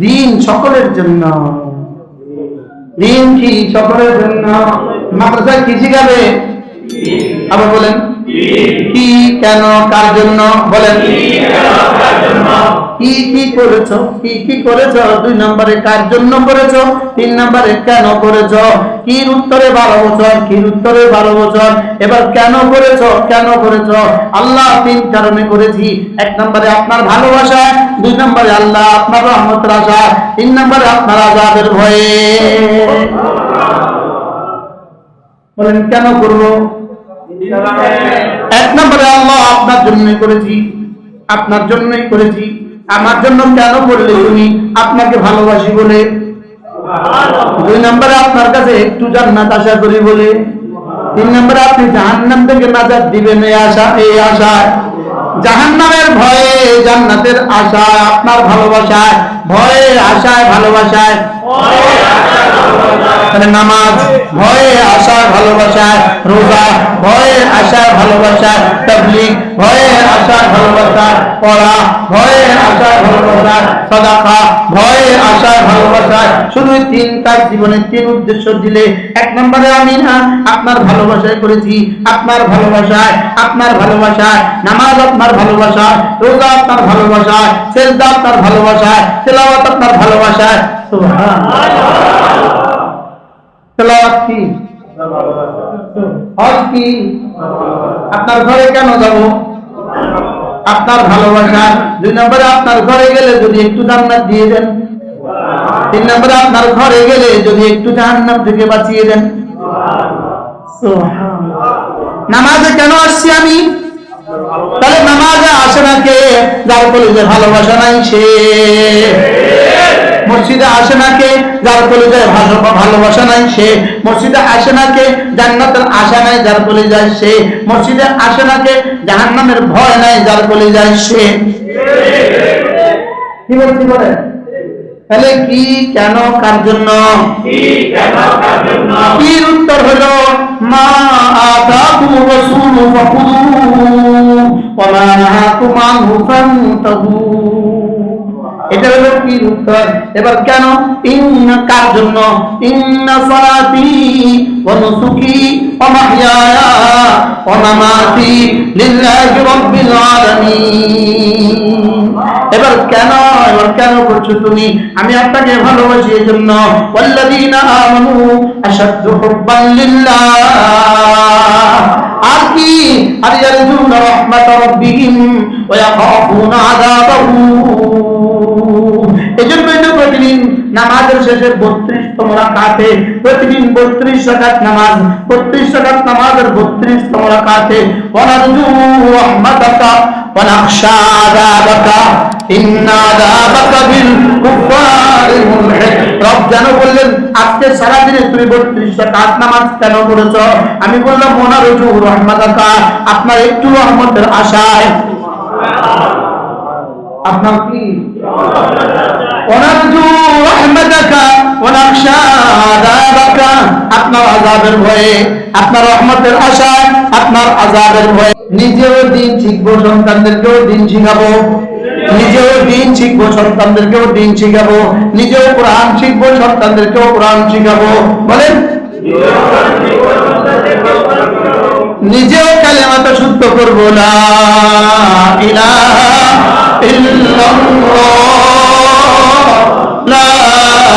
দিন সকলের জন্য। দিন কি সকলের জন্য? মাদ্রাসায় কি শিখাবে? আবার বলেন। কি কেন কার জন্য? বলেন। কি কি করেছ? কি কি করেছ? দুই নম্বরে কার জন্য করেছ? তিন নম্বরে কেন করেছ? কির উত্তরে বারো বছর কির উত্তরে বারো বছর? এবার কেন করেছ? কেন করেছ? আল্লাহ তিন কারণে করেছি। এক নম্বরে আপনার ভালোবাসা দুই নম্বরে আল্লাহ আপনার রহমতের আশা তিন নম্বরে আপনার আজাদের ভয়ে। বলেন কেন করব? এক নম্বরে আল্লাহ আপনার জন্যই করেছি আপনার জন্যই করেছি আমার জন্য কেন করলে তুমি? আপনাকে ভালোবাসি বলে। দুই নম্বরে আপনার কাছে একটু জান্নাত আশা করি বলে। তিন নম্বরে আপনি জাহান্নাম থেকে নাজাত দিবেন এই আশা এই আশায়। জাহান্নামের ভয়ে জান্নাতের আশায় আপনার ভালোবাসায় ভয়ে আশায় ভালোবাসায়। তাহলে নামাজ, ভয়ে আশায় ভালোবাসায় রোজা, ভয়ে আশায় ভালোবাসায় তবলিগ, ভয়ে আশায় ভালোবাসায় পড়া, ভয়ে আশায় ভালোবাসায় সদাকা, ভয়ে আশায় ভালোবাসায় শুধু তিন কাজ জীবনে তিন উদ্দেশ্য দিলে এক নম্বরে আমি না, আপনার ভালোবাসায় করেছি। আপনার ভালোবাসায় আপনার ভালোবাসায়, নামাজ আপনার ভালোবাসায়, রোজা আপনার ভালোবাসায়, সেজদা আপনার ভালোবাসায়, তেলাওয়াত আপনার ভালোবাসায়। সুবহান তেলাওয়াত কি? হজ কি? আপনার ঘরে কেন যাব? আপনার ভালোবাসা। দুই নম্বরে আপনার ঘরে গেলে যদি একটু জান্নাত দিয়ে দেন। তিন নম্বরে আপনার ঘরে গেলে যদি একটু জাহান্নাম থেকে বাঁচিয়ে দেন। নামাজে কেন আসছি আমি? তাহলে নামাজে আসে না কে? যার কলেজে ভালোবাসা নাই সে। মসজিদে আসে না কে? যার কলেজে ভালো- ভালোবাসা নাই সে মসজিদে আসে না কে? জান্নাতের আশা নাই যার কলেজায় সে মসজিদে আসে না কে? জাহান্নামের ভয় নাই যার কলেজায় সে। কি বলছি বলে তাহলে কি কেন কার জন্য? কি উত্তর হলো মা আতাকুম রাসূল ফাখুযুহু ওয়া মা নাহাকুম আনহু ফান্তাহু এটা হলো কি উত্তর এবার কেন? ইন্না কার জন্য? ইন্না সালাতি ওয়া নুসুকি ওয়া মাহইয়ায়া ওয়া মামাতি লিল্লাহি রাব্বিল আলামিন। এবার কেন? এবার কেন করছ তুমি? আমি আপনাকে ভালোবাসি এই জন্য ওয়াল্লাযীনা আমানু আশাদ্দু হুব্বান লিল্লাহ। আর কি? আর ইয়ারজুনা রাহমাত রাব্বিহিম ওয়া ইয়াখাফুনা আযাবাহু। নামাজের শেষে বত্রিশতম রাকাতে, প্রতিদিন বত্রিশ রাকাত নামাজ, বত্রিশ রাকাত নামাজের বত্রিশতম রাকাতে, ওয়ানারজু রহমাতাকা বিল কুফারি রব যেন বললেন, আজকে সারা দিনে তুমি বত্রিশ রাকাত নামাজ কেন করেছ আমি বললাম, ওয়ানারজু রহমাতাকা আপনার একটু রহমতের আশায়। আপনার কি? ونرجو رحمتك ونخشى عذابك আপনার আযাবের ভয়ে আপনার রহমতের আশায় আপনার আযাবের ভয়ে নিজেও দিন শিখবো সন্তানদেরকেও দিন শিখাবো নিজেও দিন শিখবো সন্তানদেরকেও দিন শিখাবো নিজেও কোরআন শিখবো সন্তানদেরকেও কোরআন শিখাবো বলেন নিজেও কালেমাটা শুদ্ধ করবো না ইলাহা ইল্লাল্লাহ লা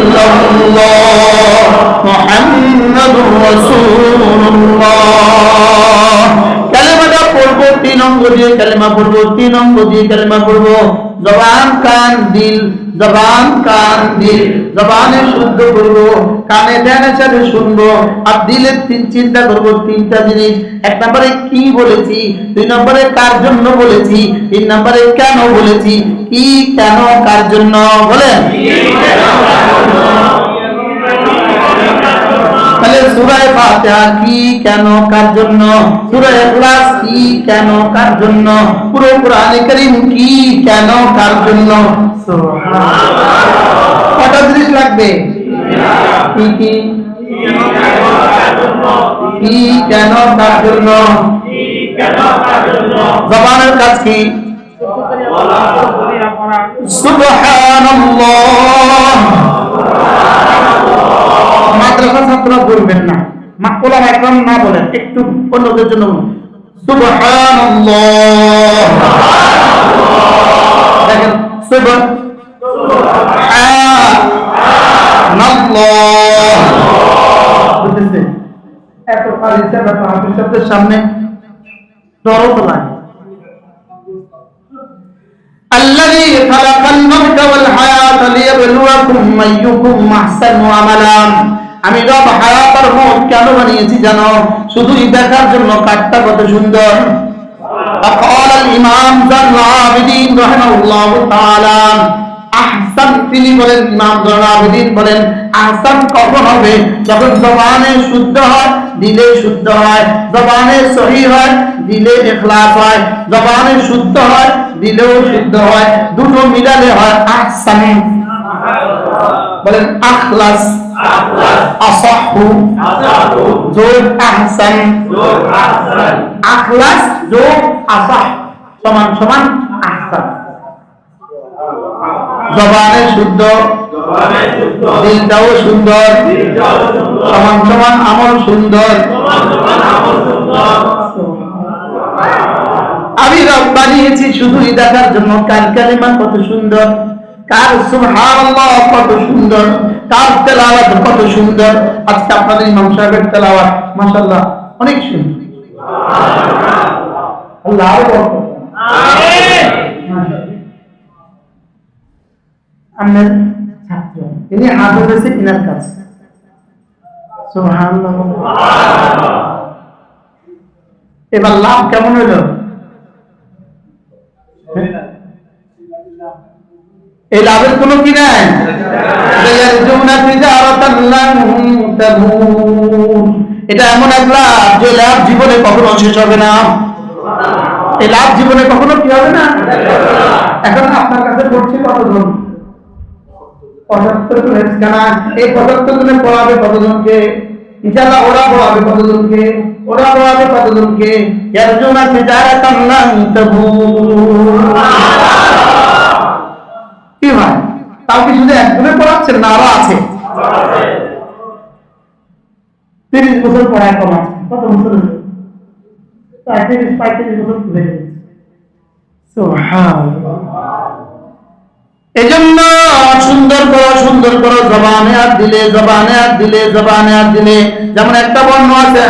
ইলাহা ইল্লাল্লাহ মুহাম্মাদুর রাসূলুল্লাহ কালেমাটা পড়ব তিন অঙ্গ দিয়ে কালেমা পড়ব, তিন অঙ্গ দিয়ে কালেমা পড়ব। জবান, কান, দিল, জবান, কান, দিল। জবানে শুদ্ধ করব, কানে ধ্যানের সাথে শুনব, আর দিলে চিন্তা করব, তিনটা জিনিস। এক নম্বরে কি বলেছি, দুই নম্বরে কার জন্য বলেছি, তিন নম্বরে কেন বলেছি, কি কেন কার জন্য বলেন? তাহলে সূরায়ে ফাতিহা কি কেন? কার জন্য? সূরায়ে ইখলাস কি কেন? কার জন্য? পুরো কোরআনে কারীম কি কেন? কার জন্য? সুবহানাল্লাহ। কটা জিনিস লাগবে? কি কি? কি কেন কার জন্য? জবানের কাজ কি? সুবহানাল্লাহ। মাদ্রাসা ছাত্ররা বলবেন না মাকুলা একদম না বলেন একটু অন্যদের জন্য বলুন। সুবহানাল্লাহ দেখেন সুবহানাল্লাহ বুঝতেছেন এত পারিসা বা হাফিজ শব্দের সামনে ডরও তো লাগে الذي خلق الموت والحياة ليبلوكم أيكم أحسن عملا আমি রব হায়াত আর মত কেন বানিয়েছি জানো শুধুই দেখার জন্য কাঠটা কত সুন্দর فقال الإمام زن العابدين رحمه الله تعالى আহসান তিনি বলেন ইমাম জন আবেদিন বলেন আহসান কখন হবে যখন জবানে শুদ্ধ হয় দিলে শুদ্ধ হয় জবানে সহি হয় দিলে ইখলাস হয় জবানে শুদ্ধ হয় দিলেও শুদ্ধ হয় দুটো মিলালে হয় আহসান বলেন আখলাস আসাহু যোগ আহসান আখলাস যোগ আসাহ সমান সমান আহসান জবানে শুদ্ধ দিলটাও সুন্দর সমান সমান আমল সুন্দর আমি রব বানিয়েছি শুধুই দেখার জন্য। কার কালিমা কত সুন্দর? কার কত সুন্দর? কার তেলাওয়াত কত সুন্দর। আজকে আপনাদের ইমাম সাহেবের তেলাওয়াত, মাশাআল্লাহ, অনেক সুন্দর। আমের ছাত্র তিনি হয়েছে ইনার কাছে। এবার লাভ কেমন হলো? এই লাভের কোনো কি নাই? এটা এমন এক লাভ যে লাভ জীবনে কখনো শেষ হবে না। এই লাভ জীবনে কখনো কি হবে না? এখন আপনার কাছে পড়ছে কতজন? পড়াবে কতজনকে? ওরা পড়াবে কতজনকে? ওরা পড়াবে কতজনকে? তাও শুধু একজনে পড়াচ্ছেন না আরও আছে? তিরিশ বছর পড়ায় কমাচ্ছে কত বছর যেমন একটা বর্ণ আছে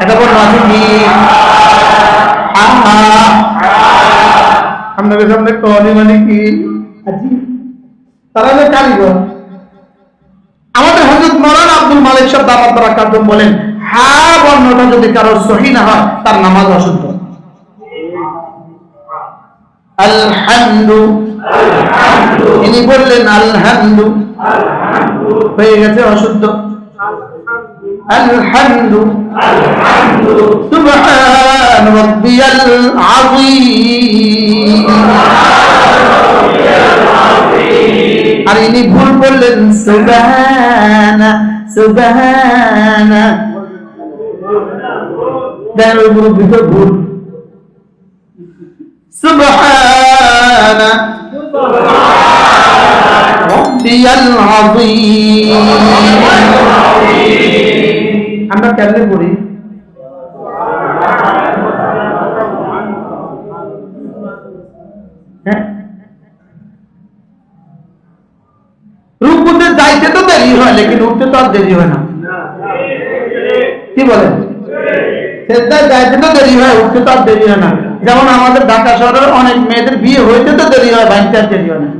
একটা বর্ণ আছে কি আপনাদের সামনে মানে কি? আজি তারা হলো কারিগর। আমাদের হজরত মৌলানা আব্দুল মালিক সাহেব দামাত বারাকাতুম বলেন হা বর্ণটা যদি কারও সহি না হয়, তার নামাজ অশুদ্ধ। আলহামদু। ইনি বললেন, আলহামদু। হয়ে গেছে অশুদ্ধ। আলহামদু। সুবহান রাব্বিয়াল আযীম। ইনি ভুল বললেন, সুবহানা সুবহানা। দেন মুরব্বী তো ভুল। সুবহানা। রাব্বিয়াল আযীম। আমরা কেমনে পড়ি? লেকিন উঠতে তো আর দেরি হয় না। কি বলেন? সেটাই যাইতে তো দেরি হয়, উঠতে তো আর দেরি হয় না। যেমন আমাদের ঢাকা শহরের অনেক মেয়েদের বিয়ে হইতে তো দেরি হয় বাইতে আর দেরি হয় না।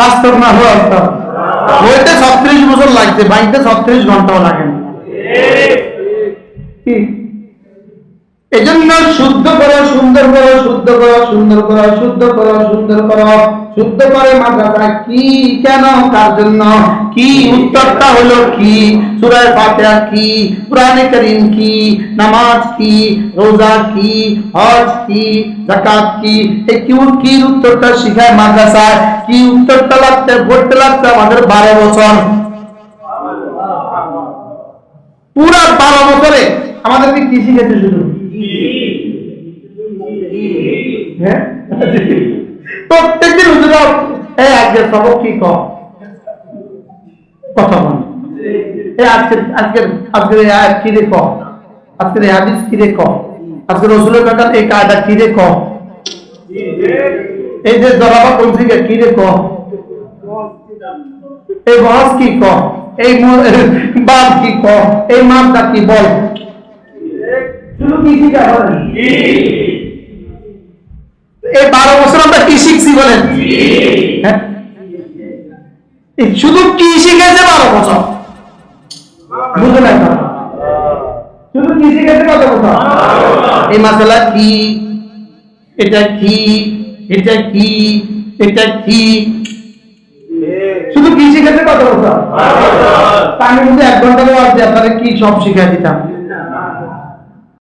বাস্তব না হওয়া বাস্তব হইতে ছত্রিশ বছর লাগছে বাইতে ছত্রিশ ঘন্টাও লাগে না। এজন্য শুদ্ধ করো, সুন্দর করো, শুদ্ধ করো, সুন্দর করো, শুদ্ধ করো, সুন্দর করো। শুদ্ধ করে মাদ্রাসা কি কেন কার জন্য কি উত্তরটা হলো কি? সূরা ফাতিহা কি? কোরআনে করিম কি? নামাজ কি? রোজা কি? হজ কি? যাকাত কি? এই কি কি উত্তরটা শিখায় মাদ্রাসায়? কি উত্তরটা লাগতে পড়তে লাগতে আমাদের বারো বছর। পুরা বারো বছরে আমাদেরকে কি শিখেছে শুধু? হ্যাঁ প্রত্যেকদিন হুজুরা এই আজকে সবক কি কম কথা বল এই আজকে আজকের আজকের এই আয়াত কি রে কম আজকের এই হাদিস কি রে কম আজকে রসুলের কাকার এই কায়দা কি রে কম এই যে জলাবা পঞ্জিকা কি রে কম এই বহস কি কম এই ম- বাপ কি কম এই মাপটা কি বল শুধু কি শিখা বলেন এই বারো বছর আমরা কি শিখছি বলেন? হ্যাঁ? শুধু কি শিখেছে বারো বছর? বুঝে শুধু কি শিখেছে কত বছর? এই মাসালা কি এটা কি এটা কি এটা কি? শুধু কি শিখেছে কত বছর? আমি এক ঘণ্টা দেওয়া আপনারা কি সব শিখাই দিতাম।